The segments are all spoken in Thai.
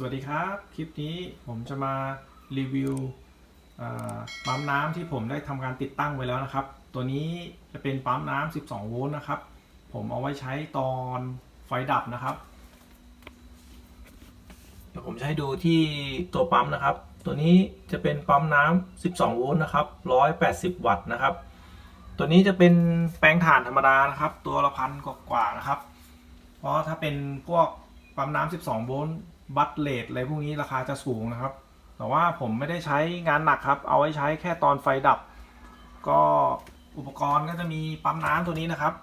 สวัสดีครับ คลิปนี้ผมจะมารีวิวปั๊มน้ำที่ผมได้ทำการติดตั้งไว้แล้วนะครับ ตัวนี้จะเป็นปั๊มน้ำ 12 โวลต์นะครับ ผมเอาไว้ใช้ตอนไฟดับนะครับ เดี๋ยวผมจะให้ดูที่ตัวปั๊มนะครับ ตัวนี้จะเป็นปั๊มน้ำ 12 โวลต์นะครับ 180 วัตต์นะครับ ตัวนี้จะเป็นแปลงถ่านธรรมดานะครับ ตัวละพันกว่าๆนะครับ เพราะถ้าเป็นพวกปั๊มน้ำ 12 โวลต์ บัตเลทอะไรพวกนี้ราคาจะสูงนะครับ แต่ว่าผมไม่ได้ใช้งานหนักครับ เอาไว้ใช้แค่ตอนไฟดับ ก็อุปกรณ์ก็จะมีปั๊มน้ำตัวนี้นะครับ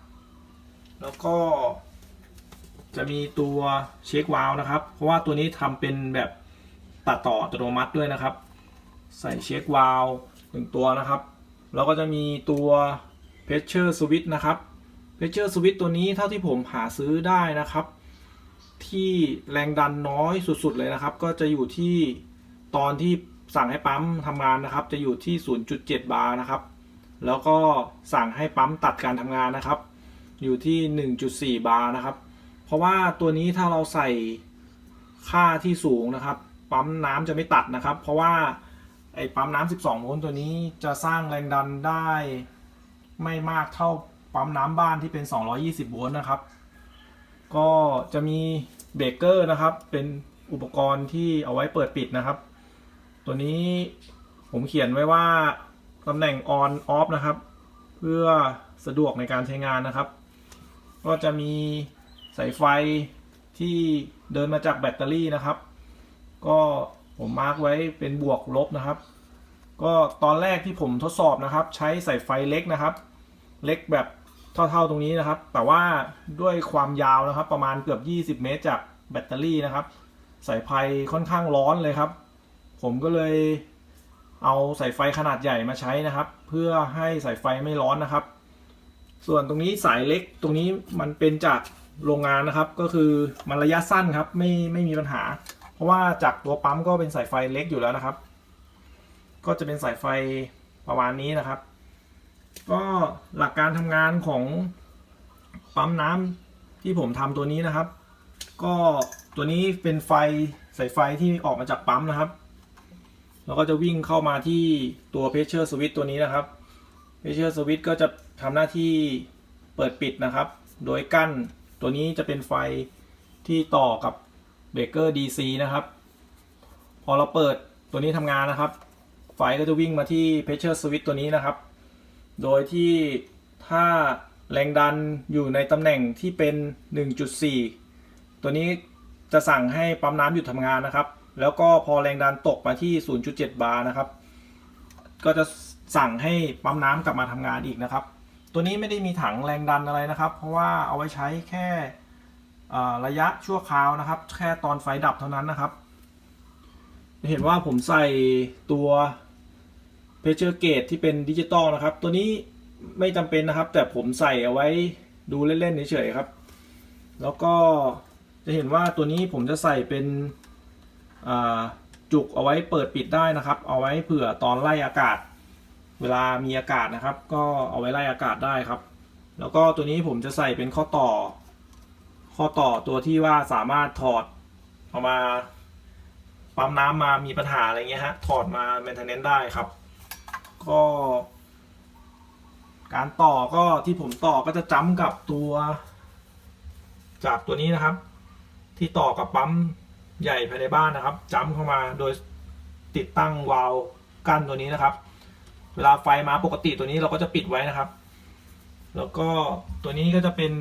แล้วก็ จะมีตัวเช็ควาล์วนะครับ เพราะว่าตัวนี้ทำเป็นแบบตัดต่ออัตโนมัติด้วยนะครับ ใส่เช็ควาล์วหนึ่งตัวนะครับ แล้วก็จะมีตัว pressure switch นะครับ pressure switch ตัวนี้เท่าที่ผมหาซื้อได้นะครับ ที่แรงดันน้อยสุดๆเลยนะครับ ก็จะอยู่ที่ตอนที่สั่งให้ปั๊มทำงานนะครับ จะอยู่ที่ 0.7 บาร์นะครับ แล้วก็สั่งให้ปั๊มตัดการทำงานนะครับ อยู่ที่ 1.4 บาร์นะครับ เพราะว่าตัวนี้ถ้าเราใส่ค่าที่สูงนะครับ ปั๊มน้ำจะไม่ตัดนะครับ เพราะว่าไอ้ปั๊มน้ำ12 โวลต์ตัวนี้จะสร้างแรงดันได้ไม่มากเท่าปั๊มน้ำบ้านที่เป็น 220 โวลต์นะครับ ก็จะมี เบรกเกอร์นะครับ เป็นอุปกรณ์ที่เอาไว้เปิดปิดนะครับ ตัวนี้ผมเขียนไว้ว่าตำแหน่ง on off นะครับ เพื่อสะดวกในการใช้งานนะครับ ก็จะมีสายไฟที่เดินมาจากแบตเตอรี่นะครับ ก็ผมมาร์กไว้เป็นบวกลบนะครับ ก็ตอนแรกที่ผมทดสอบนะครับ ใช้สายไฟเล็กนะครับ เล็กแบบ เท่าๆตรงนี้นะครับ แต่ว่าด้วยความยาวนะครับ ประมาณเกือบ 20 เมตร จากแบตเตอรี่นะครับ สายไฟค่อนข้างร้อนเลยครับ ผมก็เลยเอาสายไฟขนาดใหญ่มาใช้นะครับ เพื่อให้สายไฟไม่ร้อนนะครับ ส่วนตรงนี้สายเล็กตรงนี้มันเป็นจากโรงงานนะครับ ก็คือมันระยะสั้นครับไม่ไม่มีปัญหา เพราะว่าจากตัวปั๊มก็เป็นสายไฟเล็กอยู่แล้วนะครับ ก็จะเป็นสายไฟประมาณนี้นะครับ ก็หลักการทำงานของปั๊มน้ำที่ผมทำตัวนี้นะครับ ก็ตัวนี้เป็นไฟสายไฟที่ออกมาจากปั๊มนะครับ แล้วก็จะวิ่งเข้ามาที่ตัว pressure switch ตัวนี้นะครับ pressure switch ก็จะทำหน้าที่เปิดปิดนะครับ โดยกั้นตัวนี้จะเป็นไฟที่ต่อกับเบรกเกอร์ DC นะครับ พอเราเปิดตัวนี้ทำงานนะครับ ไฟก็จะวิ่งมาที่ pressure switch ตัวนี้นะครับ โดยที่ถ้าแรงดันอยู่ในตำแหน่งที่เป็น 1.4 ตัวนี้จะสั่งให้ปั๊มน้ำหยุดทำงานนะครับ แล้วก็พอแรงดันตกมาที่ 0.7 บาร์นะครับ ก็จะสั่งให้ปั๊มน้ำกลับมาทำงานอีกนะครับ ตัวนี้ไม่ได้มีถังแรงดันอะไรนะครับ เพราะว่าเอาไว้ใช้แค่ระยะชั่วคราวนะครับ แค่ตอนไฟดับเท่านั้นนะครับ เห็นว่าผมใส่ตัว เพเจอร์เกตที่เป็นดิจิตอลนะครับ ตัวนี้ไม่จำเป็นนะครับ แต่ผมใส่เอาไว้ดูเล่นๆเฉยๆครับ แล้วก็จะเห็นว่าตัวนี้ผมจะใส่เป็นจุกเอาไว้เปิดปิดได้นะครับ เอาไว้เผื่อตอนไล่อากาศ เวลามีอากาศนะครับ ก็เอาไว้ไล่อากาศได้ครับ แล้วก็ตัวนี้ผมจะใส่เป็นข้อต่อ ข้อต่อตัวที่ว่าสามารถถอดเอามาปั๊มน้ำมามีปัญหาอะไรเงี้ยฮะถอดมา maintenance ได้ครับ ก็ การต่อก็ที่ผมต่อก็จะจ้ำกับตัว จากตัวนี้นะครับ ที่ต่อกับปั๊มใหญ่ภายในบ้านนะครับจ้ำเข้ามาโดยติดตั้งวาล์วกั้นตัวนี้นะครับ เวลาไฟมาปกติตัวนี้เราก็จะปิดไว้นะครับ แล้วก็ตัวนี้ก็จะเป็น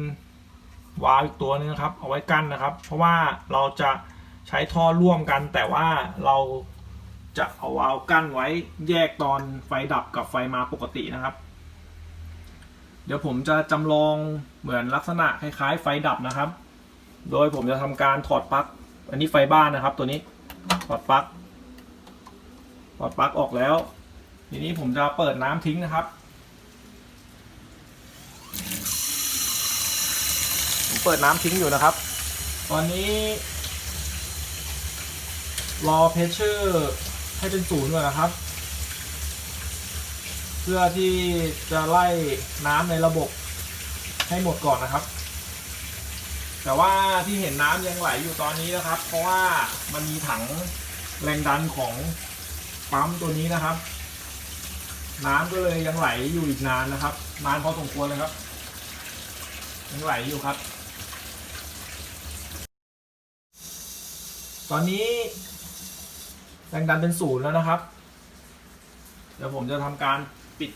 วาล์วอีกตัวนึงนะครับ เอาไว้กั้นนะครับ เพราะว่าเราจะใช้ท่อร่วมกันแต่ว่าเรา จะเอาวาล์วกั้นไว้แยกตอนไฟดับกับไฟมาปกตินะครับ เดี๋ยวผมจะจำลองเหมือนลักษณะคล้ายๆ ไฟดับนะครับ โดยผมจะทำการถอดปลั๊ก อันนี้ไฟบ้านนะครับ ตัวนี้ถอดปลั๊กถอดปลั๊กออกแล้ว ทีนี้ผมจะเปิดน้ำทิ้งนะครับผมเปิดน้ำทิ้งอยู่นะครับ ตอนนี้รอเพชเชอร์ ให้เป็นศูนย์ก่อนนะครับ เพื่อที่จะไล่น้ำในระบบให้หมดก่อนนะครับ แต่ว่าที่เห็นน้ำยังไหลอยู่ตอนนี้นะครับ เพราะว่ามันมีถังแรงดันของปั๊มตัวนี้นะครับ น้ำก็เลยยังไหลอยู่อีกนานนะครับ นานพอสมควรเลยครับ ยังไหลอยู่ครับ ตอนนี้ แรงดันเป็นศูนย์แล้วนะครับ เดี๋ยวผมจะทำการปิด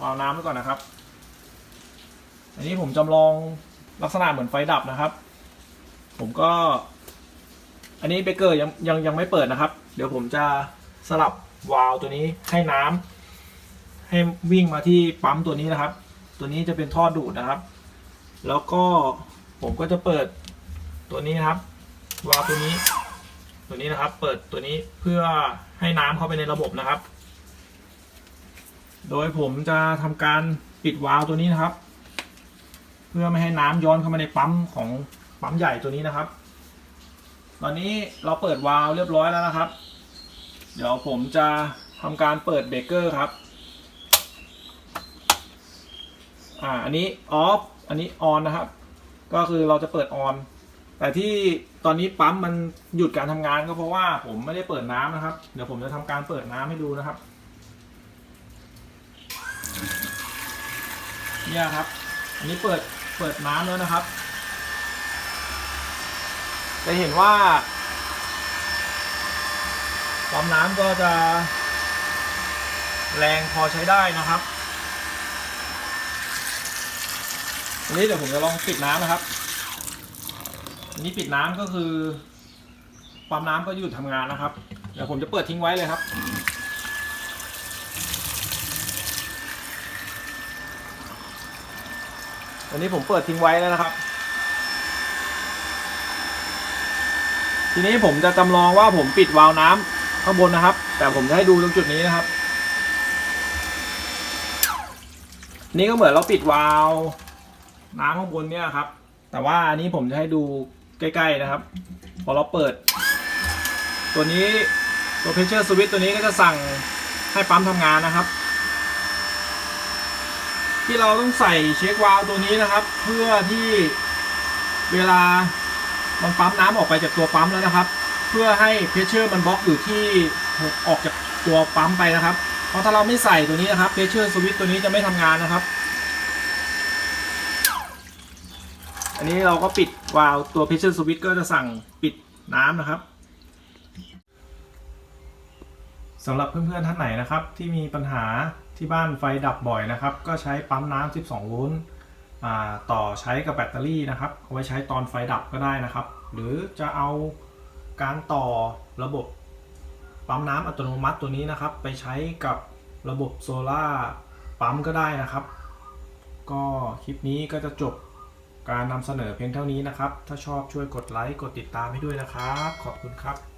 วาล์วน้ำไว้ก่อนนะครับ อันนี้ผมจำลองลักษณะเหมือนไฟดับนะครับ ผมก็ อันนี้เบเกอร์ยังยังยังไม่เปิดนะครับ เดี๋ยวผมจะสลับวาล์วตัวนี้ให้น้ำให้วิ่งมาที่ปั๊มตัวนี้นะครับ ตัวนี้จะเป็นท่อดูดนะครับ แล้วก็ผมก็จะเปิดตัวนี้นะครับวาล์วตัวนี้ ตัวนี้นะครับ เปิดตัวนี้เพื่อให้น้ำเข้าไปในระบบนะครับ โดยผมจะทำการปิดวาล์วตัวนี้นะครับ เพื่อไม่ให้น้ำย้อนเข้ามาในปั๊มของปั๊มใหญ่ตัวนี้นะครับ ตอนนี้เราเปิดวาล์วเรียบร้อยแล้วนะครับ เดี๋ยวผมจะทำการเปิดเบรกเกอร์ครับอ่าอันนี้ออฟอันนี้ออนนะครับ ก็คือเราจะเปิดออน แต่ที่ตอนนี้ปั๊มมันหยุดการทำงานก็เพราะว่าผมไม่ได้เปิดน้ำนะครับ เดี๋ยวผมจะทำการเปิดน้ำให้ดูนะครับ เนี่ยครับ อันนี้เปิดเปิดน้ำแล้วนะครับ จะเห็นว่าปั๊มน้ำก็จะ แรงพอใช้ได้นะครับอันนี้เดี๋ยวผมจะลองปิดน้ำนะครับ นี้ปิดน้ำก็คือ ปั๊มน้ำก็หยุดทำงานนะครับ เดี๋ยวผมจะเปิดทิ้งไว้เลยครับ วันนี้ผมเปิดทิ้งไว้แล้วนะครับ ทีนี้ผมจะจำลองว่าผมปิดวาล์วน้ำข้างบนนะครับ แต่ผมจะให้ดูตรงจุดนี้นะครับ นี่ก็เหมือนเราปิดวาล์วน้ำข้างบนเนี่ยครับ แต่ว่าอันนี้ผมจะให้ดู ใกล้ๆนะครับ พอเราเปิด ตัวนี้ตัว pressure switch ตัวนี้ก็จะสั่งให้ปั๊มทำงานนะครับ ที่เราต้องใส่เช็ควาล์วตัวนี้นะครับ เพื่อที่เวลามันปั๊มน้ำออกไปจากตัวปั๊มแล้วนะครับ เพื่อให้เพชเชอร์มันบล็อกอยู่ที่ออกจากตัวปั๊มไปนะครับ เพราะถ้าเราไม่ใส่ตัวนี้นะครับเพชเชอร์สวิตตัวนี้จะไม่ทำงานนะครับ อันนี้เราก็ปิดวาล์วตัวเพชเชอร์สวิตก็จะสั่งปิดน้ำนะครับสำหรับเพื่อนๆท่านไหนนะครับ ที่มีปัญหาที่บ้านไฟดับบ่อยนะครับ ก็ใช้ปั๊มน้ำ 12 โวลต์ต่อใช้กับแบตเตอรี่นะครับเอาไว้ใช้ตอนไฟดับก็ได้นะครับ หรือจะเอาการต่อระบบปั๊มน้ำอัตโนมัติตัวนี้นะครับ ไปใช้กับระบบโซล่าปั๊มก็ได้นะครับ ก็คลิปนี้ก็จะจบ การนำเสนอเพียงเท่านี้นะครับ ถ้าชอบช่วยกดไลค์ กดติดตามให้ด้วยนะครับ ขอบคุณครับ